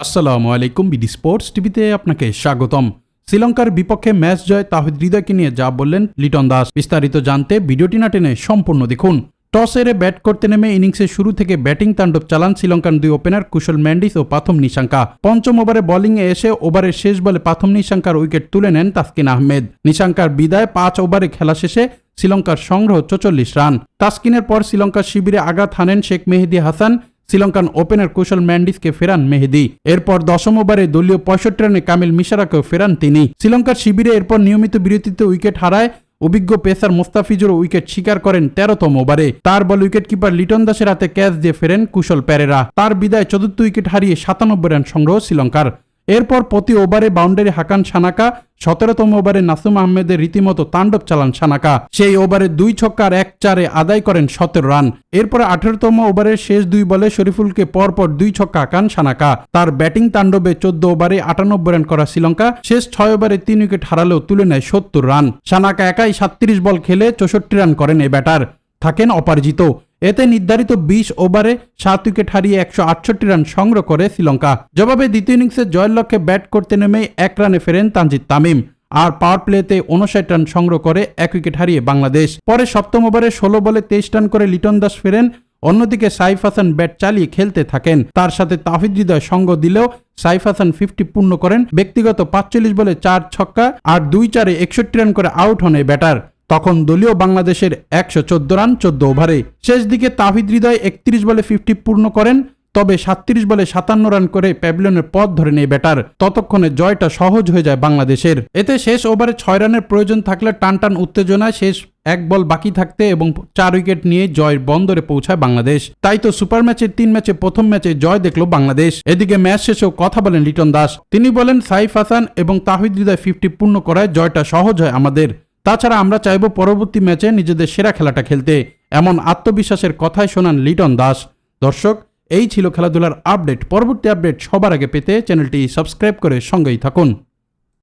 আসসালামু আলাইকুম BD sports টিভিতে আপনাকে স্বাগতম। শ্রীলঙ্কার বিপক্ষে ম্যাচ জয় তাহিদ হৃদয়কে নিয়ে যা বললেন লিটন দাস। বিস্তারিত জানতে ভিডিওটি না টেনে সম্পূর্ণ দেখুন। টস এরে ব্যাট করতে নেমে ইনিংসের শুরু থেকে ব্যাটিং তাণ্ডব চালান শ্রীলঙ্কান দুই ওপেনার কুশল ম্যান্ডিস ও পাথম নিশাঙ্কা। পঞ্চম ওভারে বোলিংয়ে এসে ওভারের শেষ বলে পাথম নিশাঙ্কার উইকেট তুলে নেন তাসকিন আহমেদ। নিশাঙ্কার বিদায় পাঁচ ওভারে খেলা শেষে শ্রীলঙ্কার সংগ্রহ চচল্লিশ রান। তাসকিনের পর শ্রীলঙ্কার শিবিরে আঘাত হানেন শেখ মেহেদি হাসান। শ্রীলঙ্কান ওপেনার কুশল ম্যান্ডিসকে ফেরান মেহেদি। এরপর দশম ওভারে দলীয় পঁয়ষট্টি রানে কামিল মিশারাকেও ফেরান তিনি। শ্রীলঙ্কার শিবিরে এরপর নিয়মিত বিরতিতে উইকেট হারায় অভিজ্ঞ পেসার মোস্তাফিজুরও উইকেট শিকার করেন তেরোতম ওভারে। তার বল উইকেট কিপার লিটন দাসের হাতে ক্যাচ দিয়ে ফেরেন কুশল প্যারেরা। তার বিদায় চতুর্থ উইকেট হারিয়ে সাতানব্বই রান সংগ্রহ শ্রীলঙ্কার। এরপর প্রতি ওভারে বাউন্ডারি হাকান সানাকা, সতেরোতম ওভারে নাসুম আহমেদের রীতিমতো তাণ্ডব চালান সানাকা। সেই ওভারে দুই ছক্কার এক চারে আদায় করেন সতেরো রান। এরপরে আঠেরোতম ওভারের শেষ দুই বলে শরীফুলকে পরপর দুই ছক্কা হাঁকান সানাকা। তার ব্যাটিং তাণ্ডবে চোদ্দ ওভারে আটানব্বই রান করা শ্রীলঙ্কা, শেষ ছয় ওভারে তিন উইকেট হারালেও তুলে নেয় সত্তর রান। সানাকা একাই সাতত্রিশ বল খেলে চৌষট্টি রান করেন এ ব্যাটার। থাকেন অপরাজিত। এতে নির্ধারিত বিশ ওভারে সাত উইকেট হারিয়ে একশো আটষট্টি রান সংগ্রহ করে শ্রীলঙ্কা। জবাবে দ্বিতীয় ইনিংসে জয়ের লক্ষ্যে ব্যাট করতে নেমে এক রানে ফেরেন তানজিদ তামিম আর পাওয়ার প্লেতে উনষাট রান সংগ্রহ করে এক উইকেট হারিয়ে বাংলাদেশ। পরে সপ্তম ওভারে ষোলো বলে তেইশ রান করে লিটন দাস ফেরেন, অন্যদিকে সাইফ হাসান ব্যাট চালিয়ে খেলতে থাকেন। তার সাথে তাহিদ হৃদয় সঙ্গ দিলেও সাইফ হাসান ফিফটি পূর্ণ করেন, ব্যক্তিগত পাঁচচল্লিশ বলে চার ছক্কা আর দুই চারে একষট্টি রান করে আউট হন ব্যাটার। তখন দলীয় বাংলাদেশের একশো চোদ্দ রান চোদ্দ ওভারে। শেষ দিকে তাহিদ হৃদয় একত্রিশ বলে ফিফটি পূর্ণ করেন, তবে সাতত্রিশ বলে সাতান্ন রান করে প্যাভিলিয়নের পথ ধরে নেই ব্যাটার। ততক্ষণে জয়টা সহজ হয়ে যায় বাংলাদেশের। এতে শেষ ওভারে ছয় রানের প্রয়োজন থাকলে টান টান উত্তেজনায় শেষ এক বল বাকি থাকতে এবং চার উইকেট নিয়ে জয়ের বন্দরে পৌঁছায় বাংলাদেশ। তাই তো সুপার ম্যাচের তিন ম্যাচে প্রথম ম্যাচে জয় দেখল বাংলাদেশ। এদিকে ম্যাচ শেষেও কথা বলেন লিটন দাস। তিনি বলেন সাইফ হাসান এবং তাহিদ হৃদয় ফিফটি পূর্ণ করায় জয়টা সহজ হয় আমাদের। তাছাড়া আমরা চাইব পরবর্তী ম্যাচে নিজেদের সেরা খেলাটা খেলতে। এমন আত্মবিশ্বাসের কথাই শোনান লিটন দাস। দর্শক, এই ছিল খেলাধুলার আপডেট। পরবর্তী আপডেট সবার আগে পেতে চ্যানেলটি সাবস্ক্রাইব করে সঙ্গেই থাকুন।